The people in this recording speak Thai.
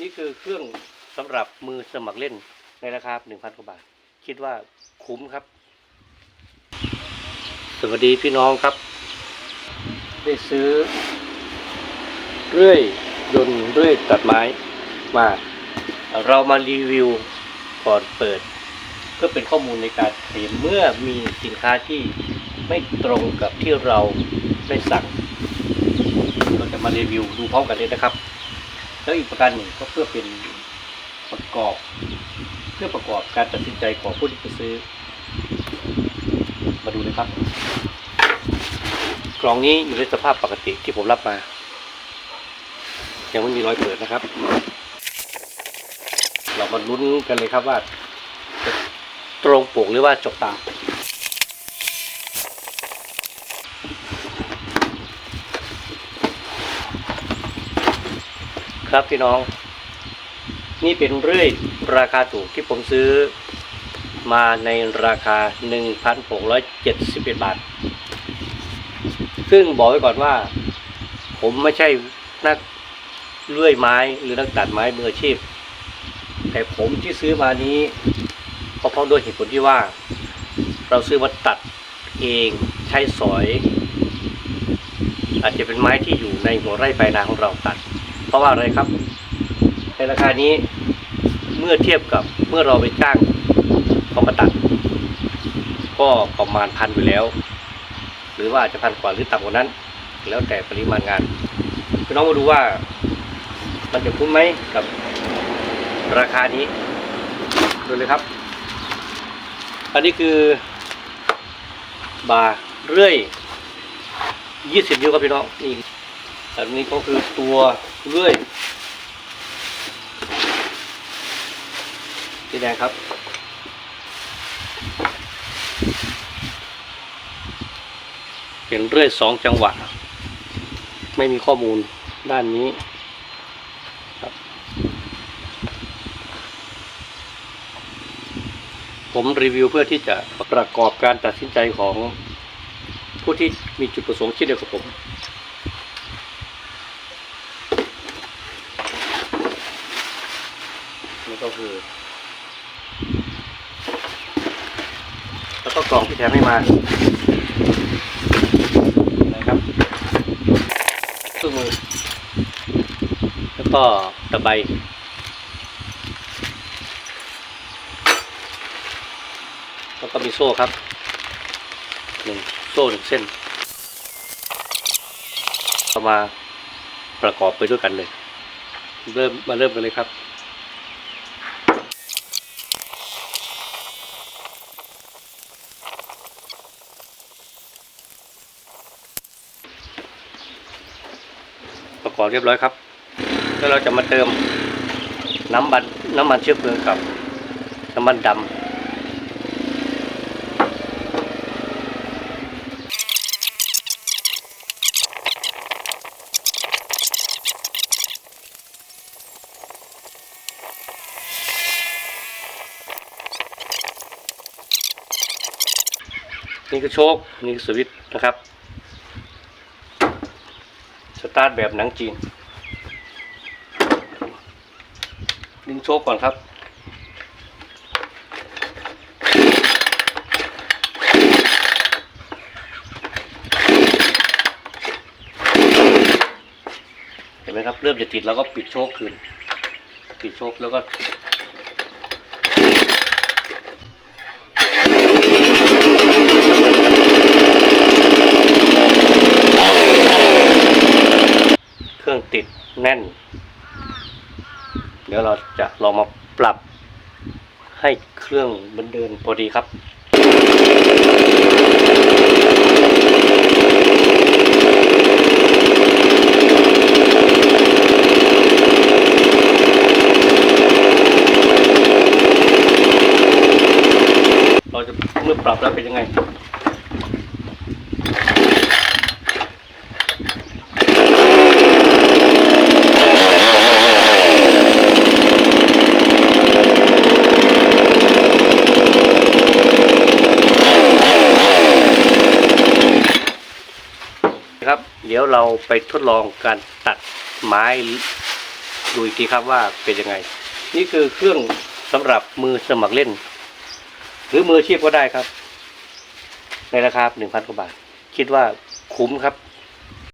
นี่คือเครื่องสำหรับมือสมัครเล่นในราคา 1,000กว่าบาท คิดว่าคุ้มครับ สวัสดีพี่น้องครับ ได้ซื้อ เรื่อยยนต์เรื่อยตัดไม้มา เรามารีวิวก่อนเปิด เพื่อเป็นข้อมูลในการเตรียมเมื่อมีสินค้าที่ไม่ตรงกับที่เราได้สั่ง เราจะมารีวิวดูพร้อมกันเลยนะครับ แล้วอีกประการหนึ่งก็เพื่อเป็นประกอบ เพื่อประกอบการตัดสินใจของผู้ที่จะซื้อ มาดูนะครับ กล่องนี้อยู่ในสภาพปกติที่ผมรับมา ยังไม่มีรอยเปิดนะครับ เรามาลุ้นกันเลยครับว่าจะตรงปกหรือว่าจกตา ครับพี่น้อง นี่เป็นเรื่อยราคาถูกที่ผมซื้อมาในราคา 1,671 บาท ซึ่งบอกไว้ก่อนว่า ผมไม่ใช่นักเลื่อยไม้หรือนักตัดไม้มืออาชีพ แต่ผมที่ซื้อมานี้ก็เพราะด้วยเหตุผลที่ว่า เราซื้อมาตัดเองใช้สอย อาจจะเป็นไม้ที่อยู่ในหัวไร่ปลายนาของเราตัด ราะว่าอะไรครับ ในราคานี้เมื่อเทียบกับเมื่อเราไปจ้างเขามาตัด ก็ประมาณพันอยู่แล้ว หรือว่าอาจจะพันกว่าหรือต่ำกว่านั้น แล้วแต่ปริมาณงานพี่น้องมาดูว่า มันจะคุ้มไหมกับราคานี้ดูเลยครับ อันนี้คือบาเรื่อย 20 นิ้วครับพี่น้องนี่ อันนี้ก็คือตัวเรื่อยสีแดงครับ เป็นเรื่อยสองจังหวะไม่มีข้อมูลด้านนี้ครับ ผมรีวิวเพื่อที่จะประกอบการตัดสินใจของผู้ที่มีจุดประสงค์เช่นเดียวกับผม ก็คือ แล้วก็กล่องที่แถมให้มานะครับเครื่องมือ แล้วก็ตะไบแล้วก็มีโซ่ครับหนึ่งโซ่หนึ่งเส้นเรามาประกอบไปด้วยกันเลย เริ่มมาเริ่มกันเลยครับ ประกอบเรียบร้อยครับ แล้วเราจะมาเติมน้ำมันน้ำมันเชื้อเพลิงกับน้ำมันดำนี่คือโชคนี่คือสวิตนะครับ สตาร์ทแบบหนังจีน ดึงโชคก่อนครับ เห็นไหมครับ เริ่มจะติดแล้วก็ปิดโชคคืน ปิดโชคแล้วก็ เค รื่องติดแน่น เดี๋ยวเราจะลองมาปรับให้เครื่องมันเดินพอดีครับเราจะเมื่อปรับแล้วเป็นยังไง ครับ เดี๋ยวเราไปทดลองการตัดไม้ดูอีกทีครับว่าเป็นยังไง นี่คือเครื่องสำหรับมือสมัครเล่น หรือมืออาชีพก็ได้ครับ ในราคาหนึ่งพันกว่าบาท คิดว่าคุ้มครับ